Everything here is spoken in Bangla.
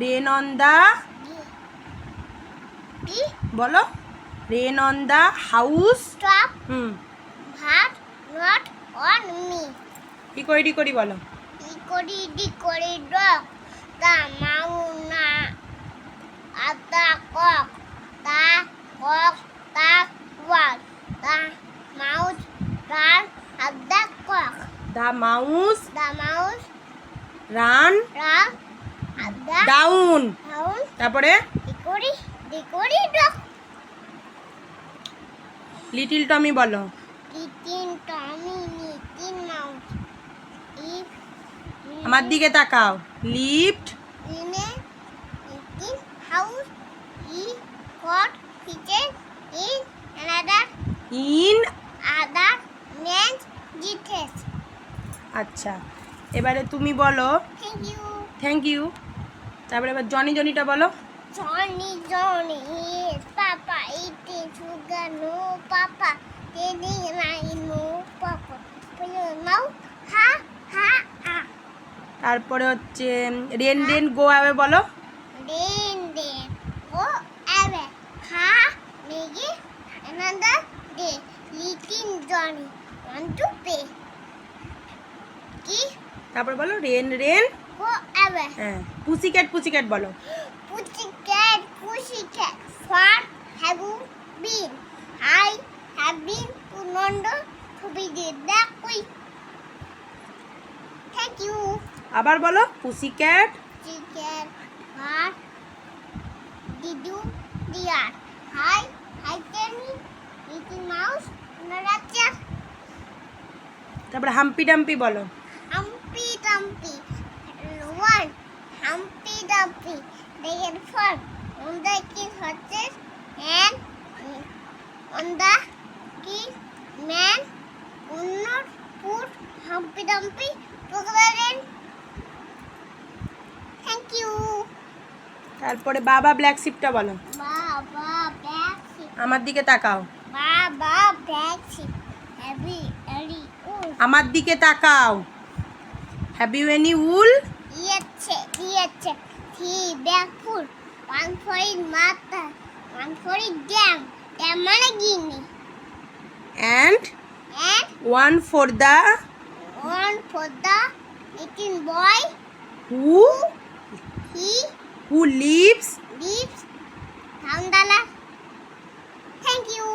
রেন অন বলো। Rain on the house hmm. ভাত নট অন মি। কি করি ডি বলো। কি করি ডি করি ড। দা মাউ না আতা ক দা কক তা ওয়াল দা মাউস রান আদা cock. The mouse the mouse ran. Ran. Down তারপরে? লিটিল টমি বলো। আমার দিকে তাকাও। লিফট আচ্ছা। এবারে তুমি বলো। Thank you. Thank you. তারপরে এবার জনি জনিটা বলো। জনি জনি পাপা ইতি সুগানু পাপা তেনি নাই নো পাপা তারপরে হচ্ছে রেন রেন গো আবে বলো। Rain rain go away. হা মেগি Ananda day little Johnny one two play. কি? তারপরে বলো রেন রেন। Away. হ্যাঁ পুসিক্যাট পুসিক্যাট বলো pussycat, far have you been? I have been to London to be did that quick. Thank you. আবার বলো পুসিক্যাট far did you dear? Hi, hi, tell me. Mickey Mouse, Naracha, তারপরে হাম্পি ডাম্পি বলো. ওয়ান হাম্পি ডাম্পি দেখেন ফর অন দ্য কি হচ্ছে? অ্যান্ড অন দ্য কি ম্যান? অন্য ফুট হাম্পি ডাম্পি প্রোগ্রামেন থ্যাংক ইউ তারপরে বাবা ব্ল্যাক শিপটা বলো। বাবা ব্ল্যাক শিপ আমার দিকে তাকাও। Baa baa black sheep have you any ও আমার দিকে তাকাও। হ্যাভি ইউ এনি উল দিয়েছে দিয়েছে। Three bag full one for it মাথা one for it dame dame মানে গিনি and and one for the one for the little boy who he who lives lives থামদালা thank you